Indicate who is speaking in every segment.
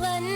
Speaker 1: one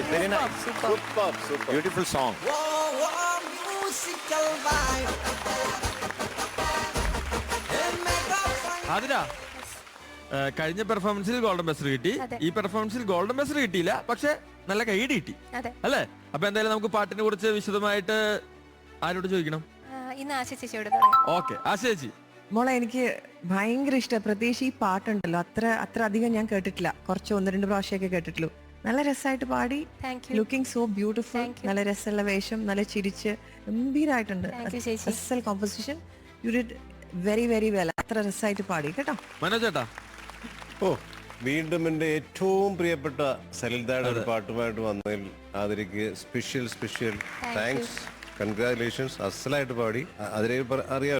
Speaker 1: ആഹാ,
Speaker 2: Very nice. Super. Super.
Speaker 1: Super.
Speaker 2: Super. Beautiful song. Song
Speaker 3: അതിന കഴിഞ്ഞ പെർഫോമൻസിൽ golden ബെസ്റ്റർ കിട്ടി. ഈ പെർഫോമൻസിൽ ഗോൾഡൻ ബെസ്റ്റർ കിട്ടിയില്ല പക്ഷെ നല്ല കൈഡി കിട്ടി
Speaker 1: അതെ
Speaker 3: അല്ലേ അപ്പൊ എന്തായാലും നമുക്ക് പാട്ടിനെ കുറിച്ച് വിശദമായിട്ട് ആരോട് ചോദിക്കണം
Speaker 1: ഇന്ന് ആശ ചേച്ചിയോട്
Speaker 3: ഓക്കെ ആശേച്ചി
Speaker 4: മോളെ എനിക്ക് ഭയങ്കര ഇഷ്ടം പ്രത്യേകിച്ച് ഈ പാട്ടുണ്ടല്ലോ അത്ര അത്ര അധികം ഞാൻ കേട്ടിട്ടില്ല കുറച്ച് ഒന്ന് രണ്ട് പ്രാവശ്യമൊക്കെ കേട്ടിട്ടുള്ളൂ നല്ല രസമായിട്ട് പാടി.
Speaker 1: Thank you
Speaker 4: looking so beautiful നല്ല രസമുള്ള വേഷം നല്ല ചിരിച്ച്
Speaker 1: ചേച്ചി.
Speaker 4: അസൽ composition you did very very well അത്ര രസമായിട്ട് പാടി കേട്ടോ?
Speaker 3: മനോജ് ചേട്ടാ.
Speaker 5: ഓ വീണ്ടും എന്റെ ഏറ്റവും പ്രിയപ്പെട്ട സലിൽദായുടെ ഒരു പാട്ടുമായിട്ട് വന്നതിൽ ആതിരയ്ക്ക് സ്പെഷ്യൽ സ്പെഷ്യൽ താങ്ക്സ് കൺഗ്രാറ്റുലേഷൻസ് അസലായിട്ട് പാടി. അതിരെ അറിയാം.